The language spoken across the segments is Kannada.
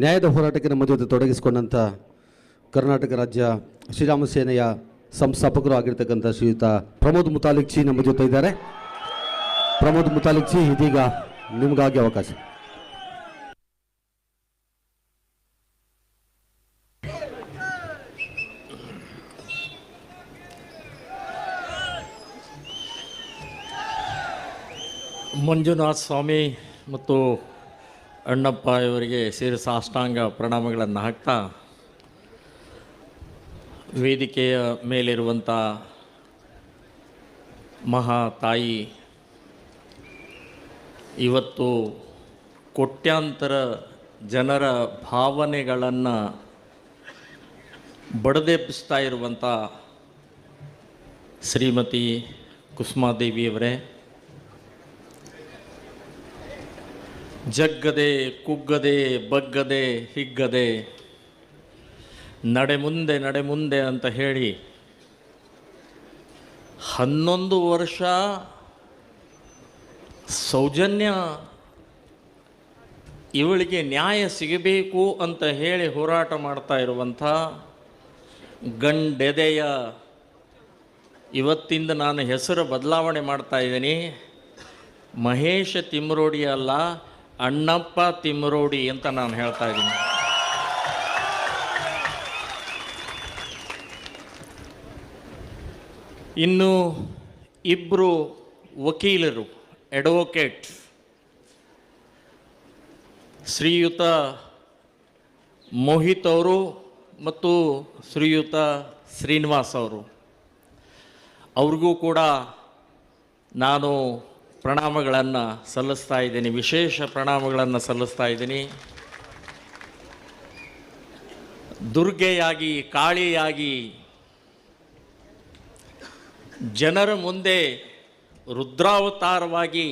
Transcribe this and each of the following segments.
ನ್ಯಾಯದ ಹೋರಾಟಕ್ಕೆ ನಮ್ಮ ಜೊತೆ ತೊಡಗಿಸಿಕೊಂಡಂಥ ಕರ್ನಾಟಕ ರಾಜ್ಯ ಶ್ರೀರಾಮ ಸೇನೆಯ ಸಂಸ್ಥಾಪಕರು ಆಗಿರ್ತಕ್ಕಂಥ ಶ್ರೀಯುತ ಪ್ರಮೋದ್ ಮುತಾಲಿಕ್ ಜಿ ನಮ್ಮ ಜೊತೆ ಇದ್ದಾರೆ. ಪ್ರಮೋದ್ ಮುತಾಲಿಕ್ ಜಿ, ಇದೀಗ ನಿಮಗಾಗಿ ಅವಕಾಶ. ಮಂಜುನಾಥ್ ಸ್ವಾಮಿ ಮತ್ತು ಅಣ್ಣಪ್ಪ ಇವರಿಗೆ ಸೇರಿ ಸಾಷ್ಟಾಂಗ ಪ್ರಣಾಮಗಳನ್ನು ಹಾಕ್ತಾ ವೇದಿಕೆಯ ಮೇಲಿರುವಂಥ ಮಹಾ ತಾಯಿ ಇವತ್ತು ಕೋಟ್ಯಾಂತರ ಜನರ ಭಾವನೆಗಳನ್ನು ಬಡದೆಬ್ಬಿಸ್ತಾ ಇರುವಂಥ ಶ್ರೀಮತಿ ಕುಸುಮಾದೇವಿಯವರೇ ಜಗ್ಗದೆ, ಕುಗ್ಗದೆ, ಬಗ್ಗದೆ, ಹಿಗ್ಗದೆ ನಡೆ ಮುಂದೆ ನಡೆ ಮುಂದೆ ಅಂತ ಹೇಳಿ ಹನ್ನೊಂದು ವರ್ಷ ಸೌಜನ್ಯ ಇವಳಿಗೆ ನ್ಯಾಯ ಸಿಗಬೇಕು ಅಂತ ಹೇಳಿ ಹೋರಾಟ ಮಾಡ್ತಾ ಇರುವಂಥ ಗಂಡೆದೆಯ ಇವತ್ತಿಂದ ನಾನು ಹೆಸರು ಬದಲಾವಣೆ ಮಾಡ್ತಾ ಇದ್ದೀನಿ. ಮಹೇಶ ತಿಮ್ರೋಡಿ ಅಲ್ಲ ಅಣ್ಣಪ್ಪ ತಿಮ್ಮರೋಡಿ ಅಂತ ನಾನು ಹೇಳ್ತಾ ಇದ್ದೀನಿ. ಇನ್ನು ಇಬ್ಬರು ವಕೀಲರು ಅಡ್ವೊಕೇಟ್ ಶ್ರೀಯುತ ಮೋಹಿತ್ ಅವರು ಮತ್ತು ಶ್ರೀಯುತ ಶ್ರೀನಿವಾಸ್ ಅವರು. ಅವ್ರಿಗೂ ಕೂಡ ನಾನು ಪ್ರಣಾಮಗಳನ್ನು ಸಲ್ಲಿಸ್ತಾ ಇದ್ದೀನಿ, ವಿಶೇಷ ಪ್ರಣಾಮಗಳನ್ನು ಸಲ್ಲಿಸ್ತಾ ಇದ್ದೀನಿ. ದುರ್ಗೆಯಾಗಿ, ಕಾಳಿಯಾಗಿ ಜನರ ಮುಂದೆ ರುದ್ರಾವತಾರವಾಗಿ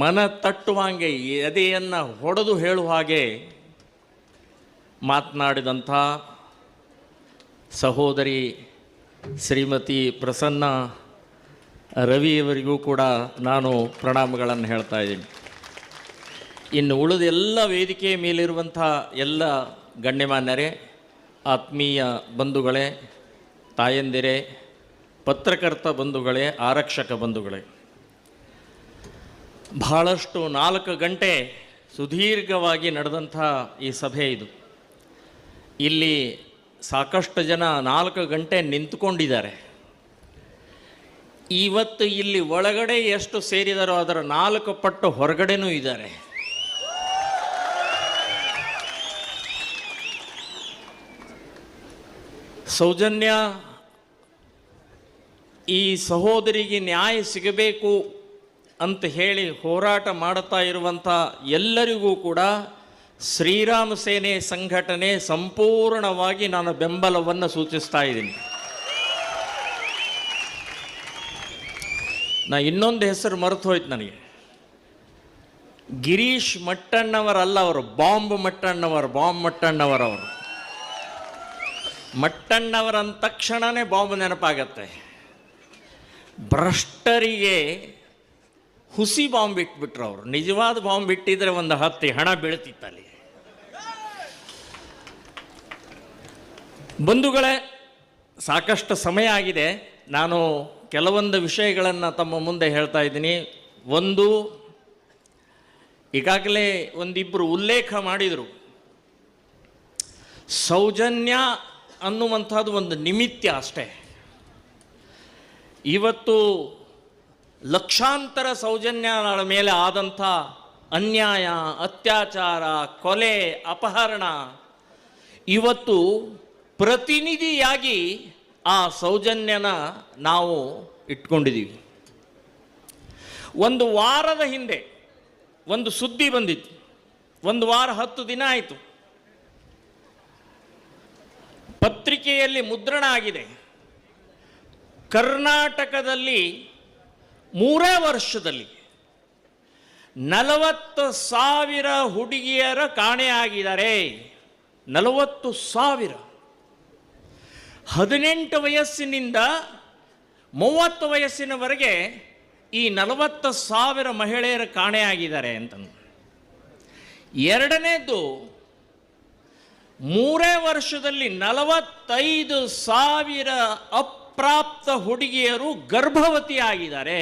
ಮನ ತಟ್ಟುವಂಗೆ ಎದೆಯನ್ನು ಹೊಡೆದು ಹೇಳುವ ಹಾಗೆ ಮಾತನಾಡಿದಂಥ ಸಹೋದರಿ ಶ್ರೀಮತಿ ಪ್ರಸನ್ನ ರವಿಯವರಿಗೂ ಕೂಡ ನಾನು ಪ್ರಣಾಮಗಳನ್ನು ಹೇಳ್ತಾ ಇದ್ದೀನಿ. ಇನ್ನು ಉಳಿದ ಎಲ್ಲ ವೇದಿಕೆಯ ಮೇಲಿರುವಂಥ ಎಲ್ಲ ಗಣ್ಯಮಾನ್ಯರೇ, ಆತ್ಮೀಯ ಬಂಧುಗಳೇ, ತಾಯಂದಿರೇ, ಪತ್ರಕರ್ತ ಬಂಧುಗಳೇ, ಆರಕ್ಷಕ ಬಂಧುಗಳೇ, ಬಹಳಷ್ಟು ನಾಲ್ಕು ಗಂಟೆ ಸುದೀರ್ಘವಾಗಿ ನಡೆದಂಥ ಈ ಸಭೆ ಇದು. ಇಲ್ಲಿ ಸಾಕಷ್ಟು ಜನ ನಾಲ್ಕು ಗಂಟೆ ನಿಂತ್ಕೊಂಡಿದ್ದಾರೆ. ಇವತ್ತು ಇಲ್ಲಿ ಒಳಗಡೆ ಎಷ್ಟು ಸೇರಿದಾರೋ ಅದರ ನಾಲ್ಕು ಪಟ್ಟು ಹೊರಗಡೆನೂ ಇದ್ದಾರೆ. ಸೌಜನ್ಯ, ಈ ಸಹೋದರಿಗೆ ನ್ಯಾಯ ಸಿಗಬೇಕು ಅಂತ ಹೇಳಿ ಹೋರಾಟ ಮಾಡುತ್ತಾ ಇರುವಂಥ ಎಲ್ಲರಿಗೂ ಕೂಡ ಶ್ರೀರಾಮ ಸೇನೆ ಸಂಘಟನೆ ಸಂಪೂರ್ಣವಾಗಿ ನಾನು ಬೆಂಬಲವನ್ನು ಸೂಚಿಸ್ತಾ ಇದ್ದೀನಿ. ನಾ ಇನ್ನೊಂದು ಹೆಸರು ಮರೆತು ಹೋಯ್ತು ನನಗೆ. ಗಿರೀಶ್ ಮಟ್ಟಣ್ಣವರಲ್ಲ ಅವರು, ಬಾಂಬ್ ಮಟ್ಟಣ್ಣವರು, ಬಾಂಬ್ ಮಟ್ಟಣ್ಣವರವರು. ಮಟ್ಟಣ್ಣವರ ಅಂದ ತಕ್ಷಣನೇ ಬಾಂಬ್ ನೆನಪಾಗತ್ತೆ. ಭ್ರಷ್ಟರಿಗೆ ಹುಸಿ ಬಾಂಬ್ ಇಟ್ಬಿಟ್ರು ಅವರು. ನಿಜವಾದ ಬಾಂಬ್ ಇಟ್ಟಿದ್ರೆ ಒಂದು ಹತ್ತಿ ಹಣ ಬೀಳ್ತಿತ್ತಲ್ಲಿ. ಬಂಧುಗಳೇ, ಸಾಕಷ್ಟು ಸಮಯ ಆಗಿದೆ. ನಾನು ಕೆಲವೊಂದು ವಿಷಯಗಳನ್ನು ತಮ್ಮ ಮುಂದೆ ಹೇಳ್ತಾ ಇದ್ದೀನಿ. ಒಂದು, ಈಗಾಗಲೇ ಒಂದಿಬ್ಬರು ಉಲ್ಲೇಖ ಮಾಡಿದರು. ಸೌಜನ್ಯ ಅನ್ನುವಂಥದ್ದು ಒಂದು ನಿಮಿತ್ತ ಅಷ್ಟೇ. ಇವತ್ತು ಲಕ್ಷಾಂತರ ಸೌಜನ್ಯಗಳ ಮೇಲೆ ಆದಂಥ ಅನ್ಯಾಯ, ಅತ್ಯಾಚಾರ, ಕೊಲೆ, ಅಪಹರಣ ಇವತ್ತು ಪ್ರತಿನಿಧಿಯಾಗಿ ಆ ಸೌಜನ್ಯನ ನಾವು ಇಟ್ಕೊಂಡಿದ್ದೀವಿ. ಒಂದು ವಾರದ ಹಿಂದೆ ಒಂದು ಸುದ್ದಿ ಬಂದಿತ್ತು. ಒಂದು ವಾರ ಹತ್ತು ದಿನ ಆಯಿತು. ಪತ್ರಿಕೆಯಲ್ಲಿ ಮುದ್ರಣ ಆಗಿದೆ. ಕರ್ನಾಟಕದಲ್ಲಿ ಮೂರೇ ವರ್ಷದಲ್ಲಿ ನಲವತ್ತು ಸಾವಿರ ಹುಡುಗಿಯರ ಕಾಣೆಯಾಗಿದ್ದಾರೆ ನಲವತ್ತು ಸಾವಿರ. ಹದಿನೆಂಟು ವಯಸ್ಸಿನಿಂದ ಮೂವತ್ತು ವಯಸ್ಸಿನವರೆಗೆ ಈ ನಲವತ್ತು ಸಾವಿರ ಮಹಿಳೆಯರ ಕಾಣೆಯಾಗಿದ್ದಾರೆ ಅಂತಂದು. ಎರಡನೇದು, ಮೂರೇ ವರ್ಷದಲ್ಲಿ ನಲವತ್ತೈದು ಸಾವಿರ ಅಪ್ರಾಪ್ತ ಹುಡುಗಿಯರು ಗರ್ಭವತಿಯಾಗಿದ್ದಾರೆ.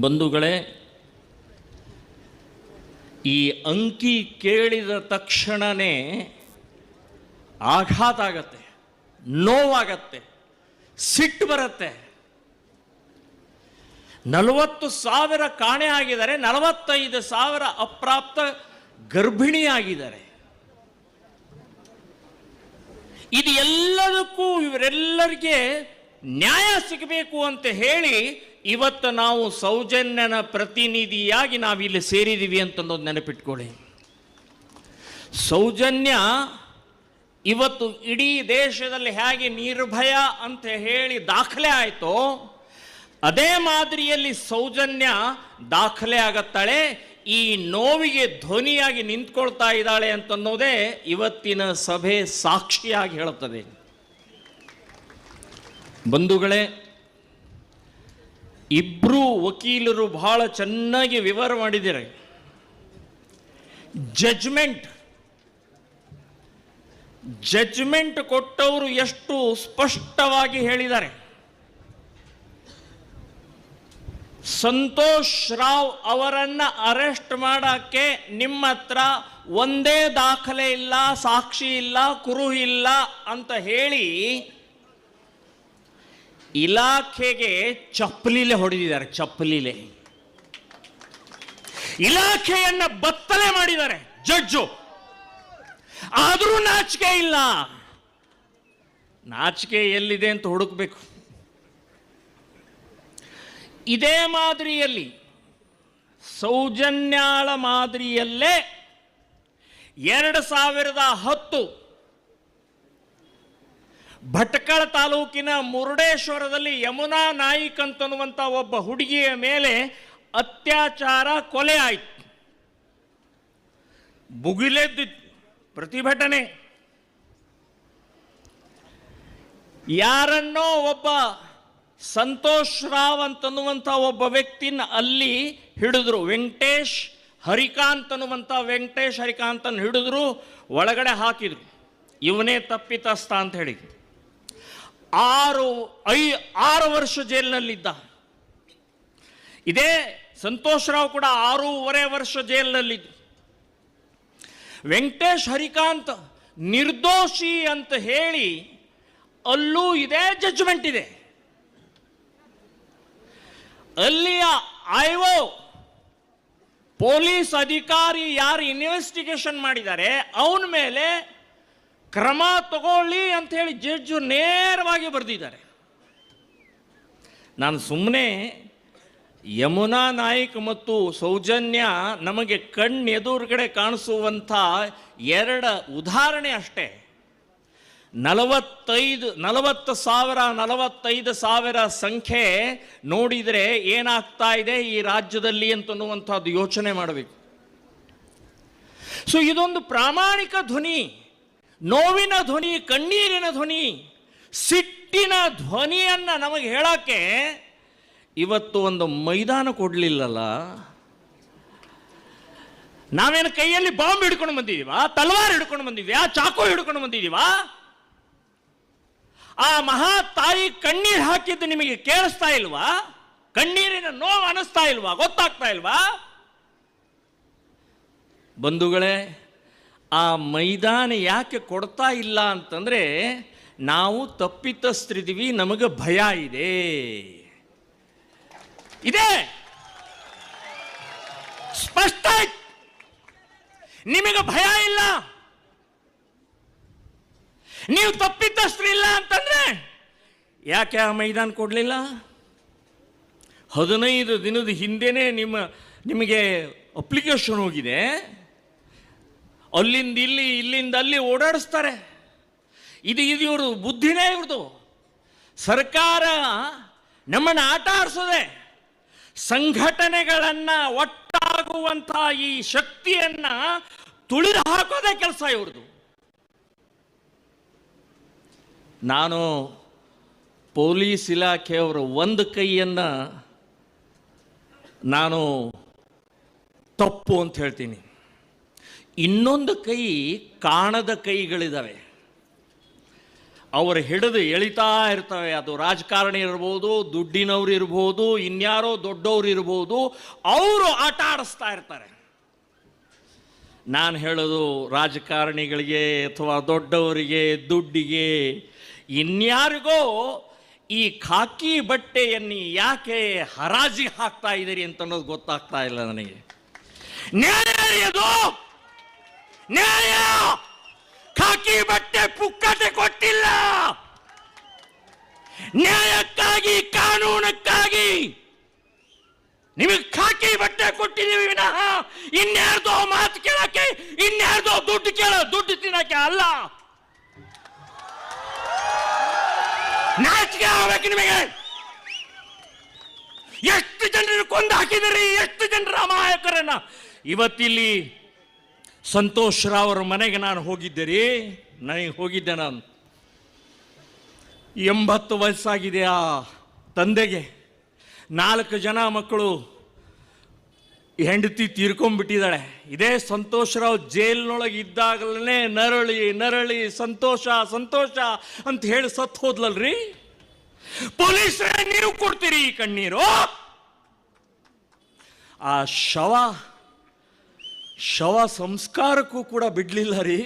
ಬಂಧುಗಳೇ, ಈ ಅಂಕಿ ಕೇಳಿದ ತಕ್ಷಣವೇ ಆಘಾತ ಆಗತ್ತೆ, ನೋವಾಗತ್ತೆ, ಸಿಟ್ಟು ಬರುತ್ತೆ. ನಲವತ್ತು ಸಾವಿರ ಕಾಣೆ ಆಗಿದ್ದಾರೆ, ನಲವತ್ತೈದು ಸಾವಿರ ಅಪ್ರಾಪ್ತ ಗರ್ಭಿಣಿಯಾಗಿದ್ದಾರೆ. ಇದು ಎಲ್ಲದಕ್ಕೂ ಇವರೆಲ್ಲರಿಗೆ ನ್ಯಾಯ ಸಿಗಬೇಕು ಅಂತ ಹೇಳಿ ಇವತ್ತು ನಾವು ಸೌಜನ್ಯನ ಪ್ರತಿನಿಧಿಯಾಗಿ ನಾವಿಲ್ಲಿ ಸೇರಿದ್ದೀವಿ ಅಂತನ್ನೋದು ನೆನಪಿಟ್ಕೊಳ್ಳಿ. ಸೌಜನ್ಯ ಇವತ್ತು ಇಡೀ ದೇಶದಲ್ಲಿ ಹೇಗೆ ನಿರ್ಭಯ ಅಂತ ಹೇಳಿ ದಾಖಲೆ ಆಯಿತೋ, ಅದೇ ಮಾದರಿಯಲ್ಲಿ ಸೌಜನ್ಯ ದಾಖಲೆ ಆಗತ್ತಾಳೆ. ಈ ನೋವಿಗೆ ಧ್ವನಿಯಾಗಿ ನಿಂತ್ಕೊಳ್ತಾ ಇದ್ದಾಳೆ ಅಂತನ್ನೋದೇ ಇವತ್ತಿನ ಸಭೆ ಸಾಕ್ಷಿಯಾಗಿ ಹೇಳುತ್ತದೆ. ಬಂಧುಗಳೇ ಇಬ್ಬರು ವಕೀಲರು ಬಹಳ ಚೆನ್ನಾಗಿ ವಿವರ ಮಾಡಿದ್ದಾರೆ ಜಜ್ಮೆಂಟ್ ಜಜ್ಮೆಂಟ್ ಕೊಟ್ಟವರು ಎಷ್ಟು ಸ್ಪಷ್ಟವಾಗಿ ಹೇಳಿದ್ದಾರೆ. ಸಂತೋಷ್ ರಾವ್ ಅವರನ್ನ ಅರೆಸ್ಟ್ ಮಾಡಕ್ಕೆ ನಿಮ್ಮ ಹತ್ರ ಒಂದೇ ದಾಖಲೆ ಇಲ್ಲ, ಸಾಕ್ಷಿ ಇಲ್ಲ, ಕುರು ಇಲ್ಲ ಅಂತ ಹೇಳಿ ಇಲಾಖೆಗೆ ಚಪ್ಪಲಿಲೆ ಹೊಡೆದಿದ್ದಾರೆ, ಚಪ್ಪಲಿಲೆ. ಇಲಾಖೆಯನ್ನ ಬತ್ತಲೆ ಮಾಡಿದ್ದಾರೆ ಜಡ್ಜು. ಆದರೂ ನಾಚಿಕೆ ಇಲ್ಲ. ನಾಚಿಕೆ ಎಲ್ಲಿದೆ ಅಂತ ಹುಡುಕ್ಬೇಕು. ಇದೇ ಮಾದರಿಯಲ್ಲಿ, ಸೌಜನ್ಯಾಳ ಮಾದರಿಯಲ್ಲೇ ಎರಡು ಸಾವಿರದ ಹತ್ತು ಭಟ್ಕಳ ತಾಲೂಕಿನ ಮುರುಡೇಶ್ವರದಲ್ಲಿ ಯಮುನಾ ನಾಯಿಕ್ ಅಂತನ್ನುವಂಥ ಒಬ್ಬ ಹುಡುಗಿಯ ಮೇಲೆ ಅತ್ಯಾಚಾರ ಕೊಲೆ ಆಯಿತು. ಬುಗಿಲೆದ್ದು ಪ್ರತಿಭಟನೆ. ಯಾರನ್ನೋ ಒಬ್ಬ ಸಂತೋಷ್ ರಾವ್ ಅಂತನ್ನುವಂಥ ಒಬ್ಬ ವ್ಯಕ್ತಿನ ಅಲ್ಲಿ ಹಿಡಿದ್ರು. ವೆಂಕಟೇಶ್ ಹರಿಕಾಂತ್ ಅನ್ನುವಂಥ ವೆಂಕಟೇಶ್ ಹರಿಕಾಂತನ್ನು ಹಿಡಿದ್ರು, ಒಳಗಡೆ ಹಾಕಿದ್ರು. ಇವನೇ ತಪ್ಪಿತಸ್ಥ ಅಂತ ಹೇಳಿ ಆರು, ಐ, ಆರು ವರ್ಷ ಜೈಲಿನಲ್ಲಿದ್ದ. ಇದೇ ಸಂತೋಷ್ ರಾವ್ ಕೂಡ ಆರೂವರೆ ವರ್ಷ ಜೈಲಿನಲ್ಲಿದ್ದು ವೆಂಕಟೇಶ್ ಹರಿಕಾಂತ್ ನಿರ್ದೋಷಿ ಅಂತ ಹೇಳಿ ಅಲ್ಲೂ ಇದೇ ಜಡ್ಜ್ಮೆಂಟ್ ಇದೆ. ಅಲ್ಲಿಯ ಐವೋ ಪೊಲೀಸ್ ಅಧಿಕಾರಿ ಯಾರು ಇನ್ವೆಸ್ಟಿಗೇಷನ್ ಮಾಡಿದ್ದಾರೆ, ಅವನ ಮೇಲೆ ಕ್ರಮ ತಗೊಳ್ಳಿ ಅಂತ ಹೇಳಿ ಜಡ್ಜು ನೇರವಾಗಿ ಬರೆದಿದ್ದಾರೆ. ನಾನು ಸುಮ್ಮನೆ ಯಮುನಾ ನಾಯ್ಕ್ ಮತ್ತು ಸೌಜನ್ಯ ನಮಗೆ ಕಣ್ಣೆದುರುಗಡೆ ಕಾಣಿಸುವಂಥ ಎರಡು ಉದಾಹರಣೆ ಅಷ್ಟೇ. ನಲವತ್ತೈದು, ನಲವತ್ತು ಸಾವಿರ, ನಲವತ್ತೈದು ಸಾವಿರ ಸಂಖ್ಯೆ ನೋಡಿದರೆ ಏನಾಗ್ತಾ ಇದೆ ಈ ರಾಜ್ಯದಲ್ಲಿ ಅಂತನ್ನುವಂಥದ್ದು ಯೋಚನೆ ಮಾಡಬೇಕು. ಸೊ ಇದೊಂದು ಪ್ರಾಮಾಣಿಕ ಧ್ವನಿ, ನೋವಿನ ಧ್ವನಿ, ಕಣ್ಣೀರಿನ ಧ್ವನಿ, ಸಿಟ್ಟಿನ ಧ್ವನಿಯನ್ನು ನಮಗೆ ಹೇಳೋಕ್ಕೆ ಇವತ್ತು ಒಂದು ಮೈದಾನ ಕೊಡಲಿಲ್ಲಲ್ಲ. ನಾವೇನು ಕೈಯಲ್ಲಿ ಬಾಂಬ್ ಹಿಡ್ಕೊಂಡು ಬಂದಿದ್ದೀವಾ? ತಲವಾರ್ ಹಿಡ್ಕೊಂಡು ಬಂದಿದ್ಯಾ ಚಾಕು ಹಿಡ್ಕೊಂಡು ಬಂದಿದೀವಾ ಆ ಮಹಾ ತಾಯಿ ಕಣ್ಣೀರು ಹಾಕಿದ್ದು ನಿಮಗೆ ಕೇಳಿಸ್ತಾ ಇಲ್ವಾ? ಕಣ್ಣೀರಿನ ನೋವು ಅನಿಸ್ತಾ ಇಲ್ವಾ? ಗೊತ್ತಾಗ್ತಾ ಇಲ್ವಾ? ಬಂಧುಗಳೇ, ಆ ಮೈದಾನ ಯಾಕೆ ಕೊಡ್ತಾ ಇಲ್ಲ ಅಂತಂದ್ರೆ ನಾವು ತಪ್ಪಿತಸ್ತ್ರಿದ್ದೀವಿ ನಮಗೆ ಭಯ ಇದೆ. ಇದೆ! ಸ್ಪಷ್ಟ. ನಿಮಗೆ ಭಯ ಇಲ್ಲ. ನೀವು ತಪ್ಪಿತಸ್ಥರಿಲ್ಲ ಅಂತಂದ್ರೆ ಯಾಕೆ ಆ ಮೈದಾನ ಕೊಡಲಿಲ್ಲ? ಹದಿನೈದು ದಿನದ ಹಿಂದೆನೇ ನಿಮ್ಮ, ನಿಮಗೆ ಅಪ್ಲಿಕೇಶನ್ ಹೋಗಿದೆ. ಅಲ್ಲಿಂದ ಇಲ್ಲಿ, ಇಲ್ಲಿಂದ ಅಲ್ಲಿ ಓಡಾಡಿಸ್ತಾರೆ. ಇದು ಇದು ಇವರು ಬುದ್ಧಿನೇ ಇವ್ರದು. ಸರ್ಕಾರ ನಮ್ಮನ್ನು ಆಟ ಆಡಿಸೋದೆ. ಸಂಘಟನೆಗಳನ್ನು ಒಟ್ಟಾಗುವಂಥ ಈ ಶಕ್ತಿಯನ್ನು ತುಳಿದು ಹಾಕೋದೇ ಕೆಲಸ ಇವ್ರದು. ನಾನು ಪೊಲೀಸ್ ಇಲಾಖೆಯವರ ಒಂದು ಕೈಯನ್ನು ನಾನು ತಪ್ಪು ಅಂತ ಹೇಳ್ತೀನಿ. ಇನ್ನೊಂದು ಕೈ ಕಾಣದ ಕೈಗಳಿದ್ದಾವೆ ಅವರು ಹಿಡಿದು ಎಳಿತಾ ಇರ್ತವೆ. ಅದು ರಾಜಕಾರಣಿ ಇರ್ಬೋದು, ದುಡ್ಡಿನವ್ರು ಇರ್ಬೋದು, ಇನ್ಯಾರೋ ದೊಡ್ಡವ್ರು ಇರ್ಬೋದು, ಅವರು ಆಟ ಆಡಿಸ್ತಾ ಇರ್ತಾರೆ. ನಾನು ಹೇಳೋದು ರಾಜಕಾರಣಿಗಳಿಗೆ ಅಥವಾ ದೊಡ್ಡವರಿಗೆ, ದುಡ್ಡಿಗೆ ಇನ್ಯಾರಿಗೋ ಈ ಖಾಕಿ ಬಟ್ಟೆಯನ್ನು ಯಾಕೆ ಹರಾಜಿ ಹಾಕ್ತಾ ಇದ್ದೀರಿ ಅಂತ ಅನ್ನೋದು ಗೊತ್ತಾಗ್ತಾ ಇಲ್ಲ ನನಗೆ. ನ್ಯಾಯ! ಖಾಕಿ ಬಟ್ಟೆ ಪುಕ್ಕಟೆ ಕೊಟ್ಟಿಲ್ಲ! ನ್ಯಾಯಕ್ಕಾಗಿ, ಕಾನೂನಕ್ಕಾಗಿ! ನಿಮಗೆ ಖಾಕಿ ಬಟ್ಟೆ ಕೊಟ್ಟಿದ್ದೀವಿ ವಿನಃ ಇನ್ಯಾರ್ದೋ ಮಾತು ಕೇಳಕ್ಕೆ, ಇನ್ಯಾರ್ದೋ ದುಡ್ಡು ಕೇಳ, ದುಡ್ಡು ತಿನ್ನಕ್ಕೆ ಅಲ್ಲ! ನಾಚಿಕೆ ಆಗಬೇಕು ನಿಮಗೆ. ಎಷ್ಟು ಜನರನ್ನು ಕೊಂದು ಹಾಕಿದಿರಿ ಎಷ್ಟು ಜನರ ಅಮಾಯಕರನ್ನ. ಇವತ್ತಿಲ್ಲಿ ಸಂತೋಷ್ ರಾವ್ ಅವ್ರ ಮನೆಗೆ ನಾನು ಹೋಗಿದ್ದೆ ರೀ ನನಗೆ ಹೋಗಿದ್ದೆ ನಾನು. ಎಂಬತ್ತು ವಯಸ್ಸಾಗಿದೆ ಆ ತಂದೆಗೆ. ನಾಲ್ಕು ಜನ ಮಕ್ಕಳು ಹೆಂಡತಿ ತೀರ್ಕೊಂಡ್ಬಿಟ್ಟಿದ್ದಾಳೆ. ಇದೇ ಸಂತೋಷರಾವ್ ಜೈಲ್ನೊಳಗೆ ಇದ್ದಾಗಲೇ ನರಳಿ ನರಳಿ, ಸಂತೋಷ ಸಂತೋಷ ಅಂತ ಹೇಳಿ ಸತ್ ಹೋದ್ಲಲ್ರಿ? ಪೊಲೀಸರೇ ನೀವು ಕೊಡ್ತೀರಿ ಈ ಕಣ್ಣೀರು? ಆ ಶವ ಶವ ಸಂಸ್ಕಾರಕ್ಕೂ ಕೂಡ ಬಿಡಲಿಲ್ಲ ರೀ.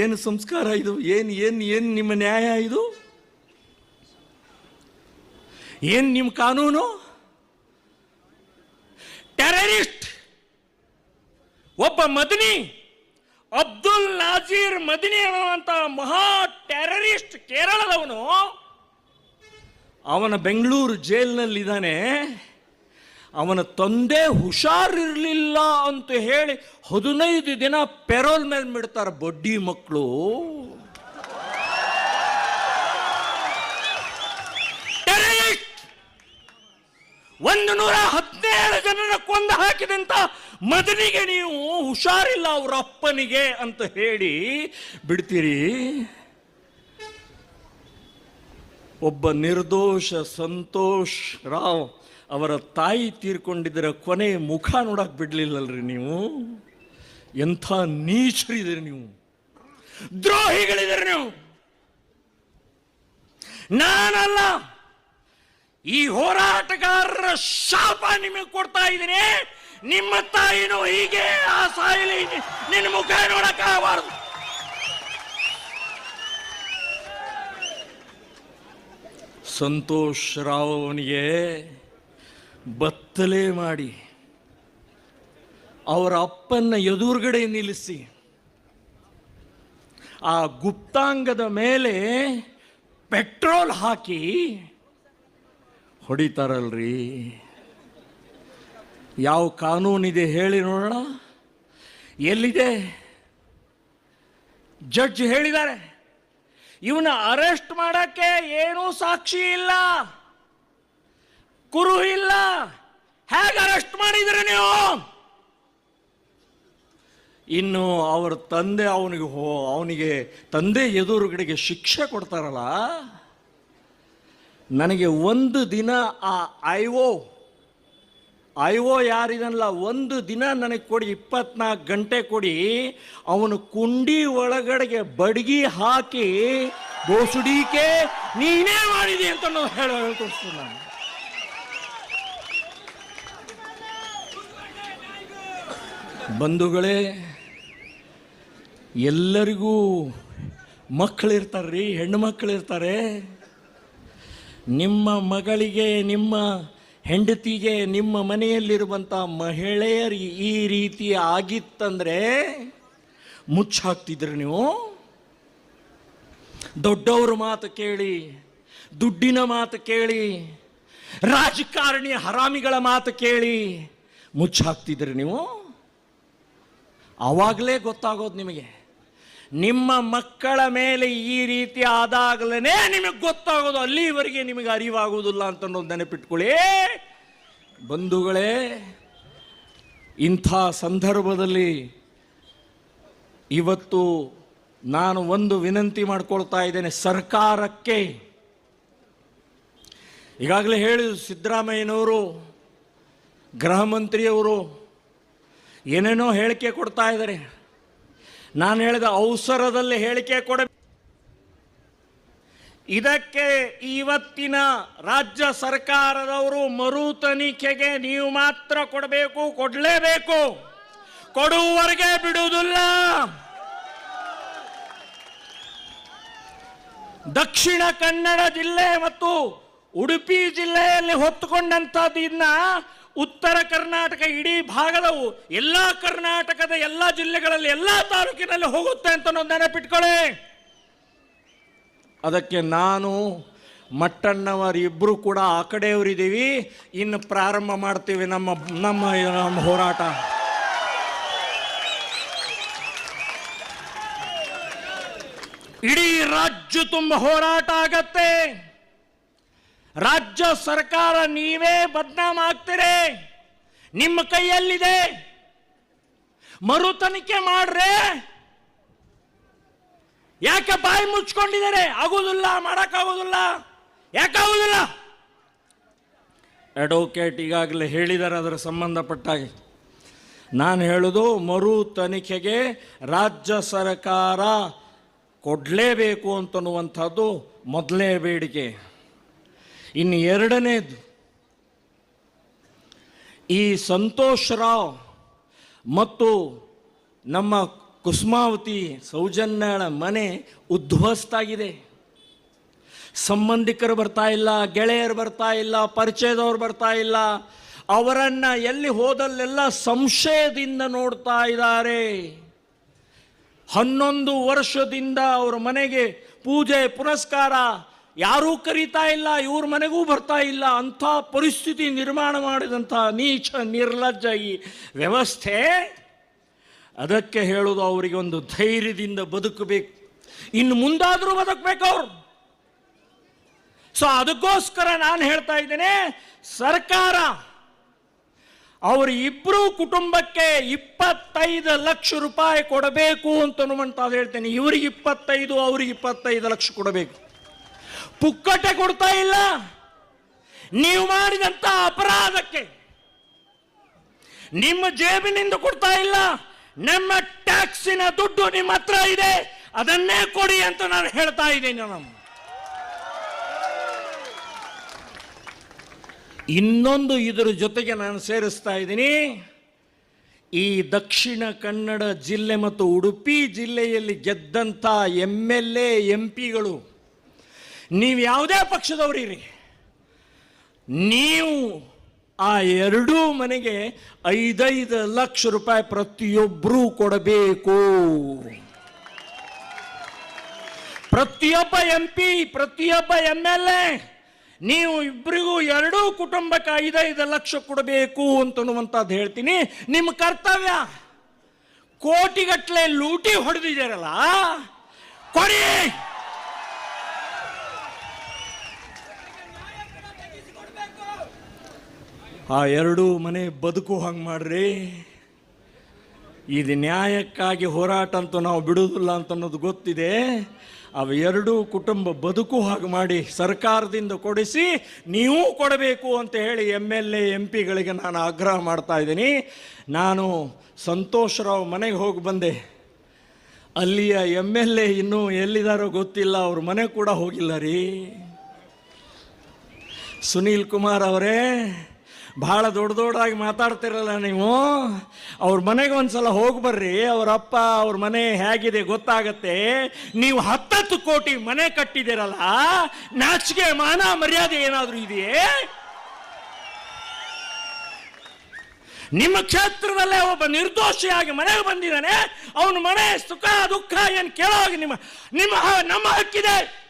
ಏನು ಸಂಸ್ಕಾರ ಇದು? ಏನು ಏನು ಏನು ನಿಮ್ಮ ನ್ಯಾಯ ಇದು? ಏನು ನಿಮ್ಮ ಕಾನೂನು ಟೆರರಿಸ್ಟ್ ಒಬ್ಬ ಮದನಿ, ಅಬ್ದುಲ್ ನಾಜೀರ್ ಮದಿನಿ ಅನ್ನುವಂಥ ಮಹಾ ಟೆರರಿಸ್ಟ್ ಕೇರಳದವನು, ಅವನ ಬೆಂಗಳೂರು ಜೈಲಿನಲ್ಲಿದ್ದಾನೆ. ಅವನ ತಂದೆ ಹುಷಾರಿರಲಿಲ್ಲ ಅಂತ ಹೇಳಿ ಹದಿನೈದು ದಿನ ಪೆರೋಲ್ ಮೇಲೆ ಬಿಡ್ತಾರೆ ಬಡ್ಡಿ ಮಕ್ಕಳು ಒಂದು ನೂರ ಹದಿನೇಳು ಜನರ ಕೊಂದು ಹಾಕಿದಂತ ಮದನಿಗೆ ನೀವು ಹುಷಾರಿಲ್ಲ ಅವರ ಅಪ್ಪನಿಗೆ ಅಂತ ಹೇಳಿ ಬಿಡ್ತೀರಿ. ಒಬ್ಬ ನಿರ್ದೋಷ ಸಂತೋಷ್ ರಾವ್ ಅವರ ತಾಯಿ ತೀರ್ಕೊಂಡಿದ್ದರ ಕೊನೆ ಮುಖ ನೋಡಕ್ ಬಿಡ್ಲಿಲ್ಲಲ್ರಿ ನೀವು. ಎಂಥ ನೀಚರಿದ್ದೀರಿ ನೀವು. ದ್ರೋಹಿಗಳಿದ್ದೀರಿ ನೀವು. ನಾನಲ್ಲ. ಈ ಹೋರಾಟಗಾರರ ಶಾಪ ನಿಮಗೆ ಕೊಡ್ತಾ ಇದ್ದೀನಿ. ನಿಮ್ಮ ತಾಯಿನೂ ಹೀಗೆ ಆ ಸಾಯಿಲಿ ನಿನ್ನ ಮುಖ ನೋಡಕ್ಕಾಗಬಾರ್ದು ಸಂತೋಷ್ ರಾವ್ ಅವನಿಗೆ ಬತ್ತಲೆ ಮಾಡಿ ಅವರ ಅಪ್ಪನ್ನ ಎದುರುಗಡೆ ನಿಲ್ಲಿಸಿ ಆ ಗುಪ್ತಾಂಗದ ಮೇಲೆ ಪೆಟ್ರೋಲ್ ಹಾಕಿ ಹೊಡಿತಾರಲ್ರಿ. ಯಾವ ಕಾನೂನಿದೆ ಹೇಳಿ ನೋಡೋಣ. ಎಲ್ಲಿದೆ? ಜಡ್ಜ್ ಹೇಳಿದ್ದಾರೆ. ಇವನ ಅರೆಸ್ಟ್ ಮಾಡಕ್ಕೆ ಏನೂ ಸಾಕ್ಷಿ ಇಲ್ಲ. ಕುರು ಇಲ್ಲ. ಹೇಗೆ ಅರೆಸ್ಟ್ ಮಾಡಿದ್ರಿ ನೀವು? ಇನ್ನು ಅವರ ತಂದೆ ಅವನಿಗೆ ಹೋ ಅವನಿಗೆ ತಂದೆ ಎದುರುಗಡೆಗೆ ಶಿಕ್ಷೆ ಕೊಡ್ತಾರಲ್ಲ. ನನಗೆ ಒಂದು ದಿನ ಆ ಐವೋ ಐವೋ ಯಾರಿದನಲ್ಲ, ಒಂದು ದಿನ ನನಗೆ ಕೊಡಿ ಇಪ್ಪತ್ನಾಲ್ಕು ಗಂಟೆ ಕೊಡಿ. ಅವನು ಕುಂಡಿ ಒಳಗಡೆಗೆ ಬಡಗಿ ಹಾಕಿ, ಬೋಸುಡಿಕೆ ನೀನೇ ಮಾಡಿದಿ ಅಂತ ನಾವು ಹೇಳ ನಾನು. ಬಂಧುಗಳೇ, ಎಲ್ಲರಿಗೂ ಮಕ್ಕಳಿರ್ತಾರ್ರಿ ಹೆಣ್ಣು ಮಕ್ಕಳಿರ್ತಾರೆ ನಿಮ್ಮ ಮಗಳಿಗೆ, ನಿಮ್ಮ ಹೆಂಡತಿಗೆ, ನಿಮ್ಮ ಮನೆಯಲ್ಲಿರುವಂಥ ಮಹಿಳೆಯರು ಈ ರೀತಿ ಆಗಿತ್ತಂದರೆ ಮುಚ್ಚಾಕ್ತಿದ್ರಿ ನೀವು? ದೊಡ್ಡವ್ರ ಮಾತು ಕೇಳಿ, ದುಡ್ಡಿನ ಮಾತು ಕೇಳಿ, ರಾಜಕಾರಣಿ ಹರಾಮಿಗಳ ಮಾತು ಕೇಳಿ ಮುಚ್ಚಾಕ್ತಿದ್ರಿ ನೀವು? ಆವಾಗಲೇ ಗೊತ್ತಾಗೋದು ನಿಮಗೆ. ನಿಮ್ಮ ಮಕ್ಕಳ ಮೇಲೆ ಈ ರೀತಿ ಆದಾಗಲೇ ನಿಮಗೆ ಗೊತ್ತಾಗೋದು, ಅಲ್ಲಿವರೆಗೆ ನಿಮಗೆ ಅರಿವಾಗುವುದಿಲ್ಲ ಅಂತ ನೆನಪಿಟ್ಕೊಳ್ಳಿ. ಬಂಧುಗಳೇ, ಇಂಥ ಸಂದರ್ಭದಲ್ಲಿ ಇವತ್ತು ನಾನು ಒಂದು ವಿನಂತಿ ಮಾಡ್ಕೊಳ್ತಾ ಇದ್ದೇನೆ ಸರ್ಕಾರಕ್ಕೆ. ಈಗಾಗಲೇ ಹೇಳಿದ್ರು ಸಿದ್ದರಾಮಯ್ಯನವರು, ಗೃಹ ಮಂತ್ರಿಯವರು, ಏನೇನೋ ಹೇಳಿಕೆ ಕೊಡ್ತಾ ಇದ್ದಾರೆ. ನಾನು ಹೇಳಿದ ಅವಸರದಲ್ಲಿ ಹೇಳಿಕೆ ಕೊಡ ಇದಕ್ಕೆ ಇವತ್ತಿನ ರಾಜ್ಯ ಸರ್ಕಾರದವರು ಮರು ತನಿಖೆಗೆ ನೀವು ಮಾತ್ರ ಕೊಡಬೇಕು, ಕೊಡಲೇಬೇಕು. ಕೊಡುವವರೆಗೆ ಬಿಡುವುದಿಲ್ಲ. ದಕ್ಷಿಣ ಕನ್ನಡ ಜಿಲ್ಲೆ ಮತ್ತು ಉಡುಪಿ ಜಿಲ್ಲೆಯಲ್ಲಿ ಹೊತ್ತುಕೊಂಡಂಥದ್ದನ್ನ ಉತ್ತರ ಕರ್ನಾಟಕ ಇಡೀ ಭಾಗದವು ಎಲ್ಲ ಕರ್ನಾಟಕದ ಎಲ್ಲ ಜಿಲ್ಲೆಗಳಲ್ಲಿ ಎಲ್ಲ ತಾಲೂಕಿನಲ್ಲಿ ಹೋಗುತ್ತೆ ಅಂತ ಒಂದು ನೆನಪಿಟ್ಕೊಳ್ಳಿ. ಅದಕ್ಕೆ ನಾನು ಮಟ್ಟಣ್ಣವರಿಬ್ಬರು ಕೂಡ ಆ ಕಡೆಯವರಿದ್ದೀವಿ ಇನ್ನು ಪ್ರಾರಂಭ ಮಾಡ್ತೀವಿ ನಮ್ಮ ನಮ್ಮ ನಮ್ಮ ಹೋರಾಟ. ಇಡೀ ರಾಜ್ಯ ತುಂಬ ಹೋರಾಟ ಆಗತ್ತೆ. ರಾಜ್ಯ ಸರ್ಕಾರ ನೀವೇ ಬದನಾಮ ಆಗ್ತೀರಿ. ನಿಮ್ಮ ಕೈಯಲ್ಲಿದೆ. ಮರು ತನಿಖೆ ಮಾಡ್ರೆ. ಯಾಕೆ ಬಾಯಿ ಮುಚ್ಕೊಂಡಿದ್ದಾರೆ? ಆಗೋದಿಲ್ಲ, ಮಾಡೋಕ್ಕಾಗೋದಿಲ್ಲ. ಯಾಕಾಗೋದಿಲ್ಲ ಅಡ್ವೊಕೇಟ್ ಈಗಾಗಲೇ ಹೇಳಿದ್ದಾರೆ, ಅದರ ಸಂಬಂಧಪಟ್ಟಾಗಿ. ನಾನು ಹೇಳೋದು, ಮರು ತನಿಖೆಗೆ ರಾಜ್ಯ ಸರ್ಕಾರ ಕೊಡಲೇಬೇಕು ಅಂತನ್ನುವಂಥದ್ದು ಮೊದಲನೇ ಬೇಡಿಕೆ. ಇನ್ನು ಎರಡನೇದು, ಈ ಸಂತೋಷ್ ರಾವ್ ಮತ್ತು ನಮ್ಮ ಕುಸುಮಾವತಿ ಸೌಜನ್ಯಳ ಮನೆ ಉದ್ಧ್ವಸ್ತಾಗಿದೆ. ಸಂಬಂಧಿಕರು ಬರ್ತಾ ಇಲ್ಲ, ಗೆಳೆಯರು ಬರ್ತಾ ಇಲ್ಲ, ಪರಿಚಯದವ್ರು ಬರ್ತಾ ಇಲ್ಲ, ಅವರನ್ನು ಎಲ್ಲಿ ಹೋದಲ್ಲೆಲ್ಲ ಸಂಶಯದಿಂದ ನೋಡ್ತಾ ಇದ್ದಾರೆ. ಹನ್ನೊಂದು ವರ್ಷದಿಂದ ಅವರ ಮನೆಗೆ ಪೂಜೆ, ಪುನಸ್ಕಾರ ಯಾರೂ ಕರೀತಾ ಇಲ್ಲ, ಇವ್ರ ಮನೆಗೂ ಬರ್ತಾ ಇಲ್ಲ, ಅಂಥ ಪರಿಸ್ಥಿತಿ ನಿರ್ಮಾಣ ಮಾಡಿದಂಥ ನೀಚ, ನಿರ್ಲಜ್ಜ ಈ ವ್ಯವಸ್ಥೆ, ಅದಕ್ಕೆ ಹೇಳೋದು ಅವರಿಗೆ ಒಂದು ಧೈರ್ಯದಿಂದ ಬದುಕಬೇಕು. ಇನ್ನು ಮುಂದಾದರೂ ಬದುಕಬೇಕು ಅವರು. ಸೊ ಅದಕ್ಕೋಸ್ಕರ ನಾನು ಹೇಳ್ತಾ ಇದ್ದೇನೆ, ಸರ್ಕಾರ, ಅವರು ಇಬ್ಬರು ಕುಟುಂಬಕ್ಕೆ ಇಪ್ಪತ್ತೈದು ಲಕ್ಷ ರೂಪಾಯಿ ಕೊಡಬೇಕು ಅಂತ ಹೇಳ್ತೇನೆ. ಇವ್ರಿಗೆ ಇಪ್ಪತ್ತೈದು, ಅವ್ರಿಗೆ ಇಪ್ಪತ್ತೈದು ಲಕ್ಷ ಕೊಡಬೇಕು. ಪುಕ್ಕಟೆ ಕೊಡ್ತಾ ಇಲ್ಲ. ನೀವು ಮಾಡಿದಂತ ಅಪರಾಧಕ್ಕೆ ನಿಮ್ಮ ಜೇಬಿನಿಂದ ಕೊಡ್ತಾ ಇಲ್ಲ. ನಮ್ಮ ಟ್ಯಾಕ್ಸಿನ ದುಡ್ಡು ನಿಮ್ಮ ಹತ್ರ ಇದೆ. ಅದನ್ನೇ ಕೊಡಿ ಅಂತ ನಾನು ಹೇಳ್ತಾ ಇದ್ದೀನಿ ನಮ್ಮ ಇನ್ನೊಂದು ಇದರ ಜೊತೆಗೆ ನಾನು ಸೇರಿಸ್ತಾ ಇದ್ದೀನಿ. ಈ ದಕ್ಷಿಣ ಕನ್ನಡ ಜಿಲ್ಲೆ ಮತ್ತು ಉಡುಪಿ ಜಿಲ್ಲೆಯಲ್ಲಿ ಗೆದ್ದಂಥ ಎಂ ಎಲ್ ಎ, ಎಂ ಪಿಗಳು ನೀವು ಯಾವುದೇ ಪಕ್ಷದವರಿರಿ ನೀವು ಆ ಎರಡೂ ಮನೆಗೆ ಐದೈದು ಲಕ್ಷ ರೂಪಾಯಿ ಪ್ರತಿಯೊಬ್ಬರೂ ಕೊಡಬೇಕು. ಪ್ರತಿಯೊಬ್ಬ ಎಂ ಪಿ ಪ್ರತಿಯೊಬ್ಬ ಎಂ ಎಲ್ ಎ ನೀವು ಇಬ್ಬರಿಗೂ ಎರಡೂ ಕುಟುಂಬಕ್ಕೆ ಐದೈದು ಲಕ್ಷ ಕೊಡಬೇಕು ಅಂತನ್ನುವಂಥದ್ದು ಹೇಳ್ತೀನಿ. ನಿಮ್ಮ ಕರ್ತವ್ಯ ಕೋಟಿಗಟ್ಟಲೆ ಲೂಟಿ ಹೊಡೆದಿದ್ದೀರಲ್ಲ, ಕೊಡಿ! ಆ ಎರಡೂ ಮನೆ ಬದುಕು ಹಂಗೆ ಮಾಡ್ರಿ. ಇದು ನ್ಯಾಯಕ್ಕಾಗಿ ಹೋರಾಟ ಅಂತೂ ನಾವು ಬಿಡುವುದಿಲ್ಲ ಅಂತ ಅನ್ನೋದು ಗೊತ್ತಿದೆ. ಅವು ಎರಡೂ ಕುಟುಂಬ ಬದುಕು ಹಾಗೆ ಮಾಡಿ ಸರ್ಕಾರದಿಂದ ಕೊಡಿಸಿ ನೀವು ಕೊಡಬೇಕು ಅಂತ ಹೇಳಿ ಎಂ ಎಲ್ ಎ, ಎಂ ಪಿಗಳಿಗೆ ನಾನು ಆಗ್ರಹ ಮಾಡ್ತಾ ಇದ್ದೀನಿ. ನಾನು ಸಂತೋಷರಾವ್ ಮನೆಗೆ ಹೋಗಿ ಬಂದೆ. ಅಲ್ಲಿಯ ಎಂ ಎಲ್ ಎ ಇನ್ನೂ ಎಲ್ಲಿದ್ದಾರೋ ಗೊತ್ತಿಲ್ಲ, ಅವ್ರ ಮನೆ ಕೂಡ ಹೋಗಿಲ್ಲ ರೀ. ಸುನೀಲ್ ಕುಮಾರ್ ಅವರೇ ಭಾಳ ದೊಡ್ಡ ದೊಡ್ಡದಾಗಿ ಮಾತಾಡ್ತಿರಲ್ಲ ನೀವು? ಅವ್ರ ಮನೆಗೆ ಒಂದ್ಸಲ ಹೋಗಿ ಬರ್ರಿ. ಅವ್ರ ಅಪ್ಪ, ಅವ್ರ ಮನೆ ಹೇಗಿದೆ, ಗೊತ್ತಾಗತ್ತೆ. ನೀವು ಹತ್ತತ್ತು ಕೋಟಿ ಮನೆ ಕಟ್ಟಿದಿರಲ್ಲ ನಾಚಿಕೆ, ಮಾನ, ಮರ್ಯಾದೆ ಏನಾದರೂ ಇದೆಯೇ? ನಿಮ್ಮ ಕ್ಷೇತ್ರದಲ್ಲೇ ಒಬ್ಬ ನಿರ್ದೋಷಿಯಾಗಿ ಮನೆಗೆ ಬಂದಿದ್ದಾನೆ. ಅವನ ಮನೆ ಸುಖ, ದುಃಖ, ಏನು ಕೇಳೋಗಿ ನಿಮ್ಮ ನಿಮ್ಮ ನಮ್ಮ ಹಕ್ಕಿದೆ.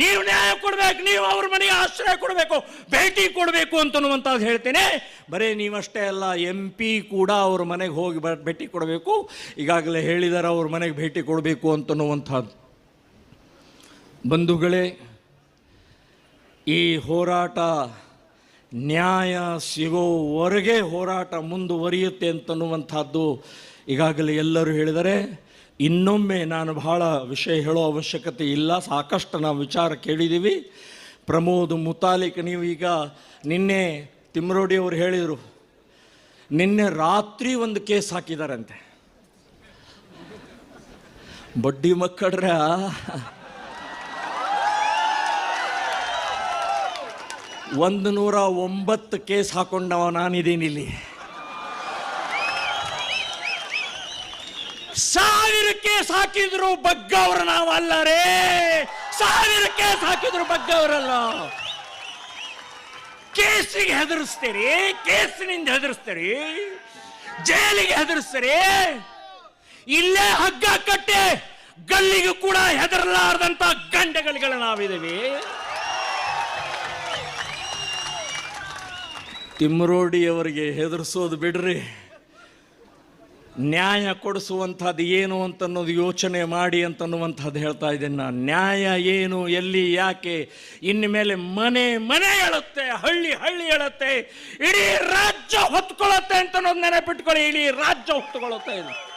ನೀವು ನ್ಯಾಯ ಕೊಡಬೇಕು, ನೀವು ಅವ್ರ ಮನೆಗೆ ಆಶ್ರಯ ಕೊಡಬೇಕು, ಭೇಟಿ ಕೊಡಬೇಕು ಅಂತನ್ನುವಂಥದ್ದು ಹೇಳ್ತೇನೆ. ಬರೀ ನೀವಷ್ಟೇ ಅಲ್ಲ ಎಂ ಪಿ ಕೂಡ ಅವ್ರ ಮನೆಗೆ ಹೋಗಿ ಭೇಟಿ ಕೊಡಬೇಕು, ಈಗಾಗಲೇ ಹೇಳಿದಾರೆ ಅವ್ರ ಮನೆಗೆ ಭೇಟಿ ಕೊಡಬೇಕು ಅಂತನ್ನುವಂಥದ್ದು. ಬಂಧುಗಳೇ, ಈ ಹೋರಾಟ ನ್ಯಾಯ ಸಿಗೋವರೆಗೆ ಹೋರಾಟ ಮುಂದುವರಿಯುತ್ತೆ ಅಂತನ್ನುವಂಥದ್ದು ಈಗಾಗಲೇ ಎಲ್ಲರೂ ಹೇಳಿದರೆ. ಇನ್ನೊಮ್ಮೆ ನಾನು ಬಹಳ ವಿಷಯ ಹೇಳೋ ಅವಶ್ಯಕತೆ ಇಲ್ಲ. ಸಾಕಷ್ಟು ನಾವು ವಿಚಾರ ಕೇಳಿದ್ದೀವಿ ಪ್ರಮೋದ್ ಮುತಾಲಿಕ್ ನೀವು ಈಗ ನಿನ್ನೆ ತಿಮ್ರೋಡಿ ಅವರು ಹೇಳಿದರು, ನಿನ್ನೆ ರಾತ್ರಿ ಒಂದು ಕೇಸ್ ಹಾಕಿದಾರಂತೆ. ಬಡ್ಡಿ ಮಕ್ಕಳ್ರ ಒಂದು ನೂರ ಒಂಬತ್ತು ಕೇಸ್ ಹಾಕೊಂಡವ ನಾನಿದ್ದೀನಿ ಇಲ್ಲಿ ಸಾವಿರ ಕೇಸ್ ಹಾಕಿದ್ರು ಬಗ್ಗವ್ರ ನಾವಲ್ಲ ರೇ ಸಾವಿರ ಕೇಸ್ ಹಾಕಿದ್ರು ಬಗ್ಗವರಲ್ಲ. ಕೇಸಿಗೆ ಹೆದರಿಸ್ತೀರಿ, ಕೇಸಿನಿಂದ ಹೆದರಿಸ್ತೀರಿ, ಜೈಲಿಗೆ ಹೆದರಿಸ್ತೀರಿ. ಇಲ್ಲೇ ಹಗ್ಗ ಕಟ್ಟೆ ಗಲ್ಲಿಗೂ ಕೂಡ ಹೆದರಲಾರದಂತ ಗಂಡಗಳಿಗಳ ನಾವಿದ್ದೀವಿ. ತಿಮ್ಮರೋಡಿಯವರಿಗೆ ಹೆದರಿಸೋದು ಬಿಡ್ರಿ. ನ್ಯಾಯ ಕೊಡಿಸುವಂಥದ್ದು ಏನು ಅಂತನ್ನೋದು ಯೋಚನೆ ಮಾಡಿ ಅಂತನ್ನುವಂಥದ್ದು ಹೇಳ್ತಾ ಇದ್ದೇನೆ ನಾನು. ನ್ಯಾಯ ಏನು, ಎಲ್ಲಿ, ಯಾಕೆ? ಇನ್ನು ಮೇಲೆ ಮನೆ ಮನೆ ಹೇಳುತ್ತೆ ಹಳ್ಳಿ ಹಳ್ಳಿ ಹೇಳುತ್ತೆ ಇಡೀ ರಾಜ್ಯ ಹೊತ್ಕೊಳ್ಳುತ್ತೆ ಅಂತ ಅನ್ನೋದು ನೆನಪಿಟ್ಕೊಳ್ಳಿ, ಇಡೀ ರಾಜ್ಯ ಹೊತ್ಕೊಳ್ಳುತ್ತೆ ಇದು.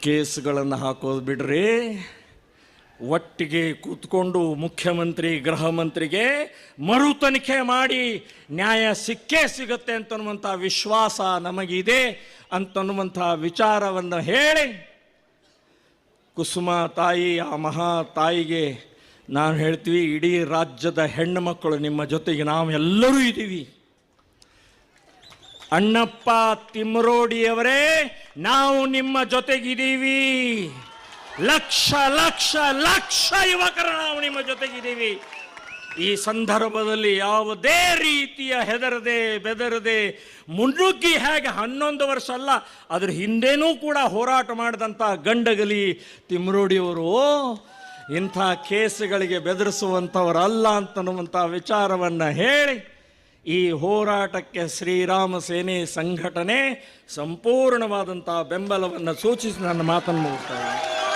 ಕೇಸ್ಗಳನ್ನು ಹಾಕೋದು ಬಿಡ್ರಿ. ಒಟ್ಟಿಗೆ ಕೂತ್ಕೊಂಡು ಮುಖ್ಯಮಂತ್ರಿ, ಗೃಹ ಮಂತ್ರಿಗೆ ಮರು ತನಿಖೆ ಮಾಡಿ ನ್ಯಾಯ ಸಿಕ್ಕೇ ಸಿಗುತ್ತೆ ಅಂತನ್ನುವಂಥ ವಿಶ್ವಾಸ ನಮಗಿದೆ ಅಂತನ್ನುವಂಥ ವಿಚಾರವನ್ನು ಹೇಳಿ. ಕುಸುಮ ತಾಯಿ, ಆ ಮಹಾ ತಾಯಿಗೆ ನಾನು ಹೇಳ್ತೀವಿ, ಇಡೀ ರಾಜ್ಯದ ಹೆಣ್ಣು ಮಕ್ಕಳು ನಿಮ್ಮ ಜೊತೆಗೆ ನಾವೆಲ್ಲರೂ ಇದ್ದೀವಿ. ಅಣ್ಣಪ್ಪ ತಿಮ್ಮರೋಡಿಯವರೇ ನಾವು ನಿಮ್ಮ ಜೊತೆಗಿದ್ದೀವಿ. ಲಕ್ಷ ಲಕ್ಷ ಲಕ್ಷ ಯುವಕರು ನಾವು ನಿಮ್ಮ ಜೊತೆಗಿದ್ದೀವಿ. ಈ ಸಂದರ್ಭದಲ್ಲಿ ಯಾವುದೇ ರೀತಿಯ ಹೆದರದೆ, ಬೆದರದೆ, ಮುನ್ನುಗ್ಗಿ ಹೇಗೆ ಹನ್ನೊಂದು ವರ್ಷ ಅಲ್ಲ, ಅದ್ರ ಹಿಂದೆನೂ ಕೂಡ ಹೋರಾಟ ಮಾಡಿದಂಥ ಗಂಡಗಲಿ ತಿಮ್ರೋಡಿಯವರು ಇಂಥ ಕೇಸುಗಳಿಗೆ ಬೆದರಿಸುವಂಥವರಲ್ಲ ಅಂತನ್ನುವಂಥ ವಿಚಾರವನ್ನು ಹೇಳಿ, ಈ ಹೋರಾಟಕ್ಕೆ ಶ್ರೀರಾಮ ಸೇನೆ ಸಂಘಟನೆ ಸಂಪೂರ್ಣವಾದಂಥ ಬೆಂಬಲವನ್ನು ಸೂಚಿಸಿ ನನ್ನ ಮಾತನ್ನು ಮುಗಿಸ್ತಾ ಇದ್ದೀನಿ.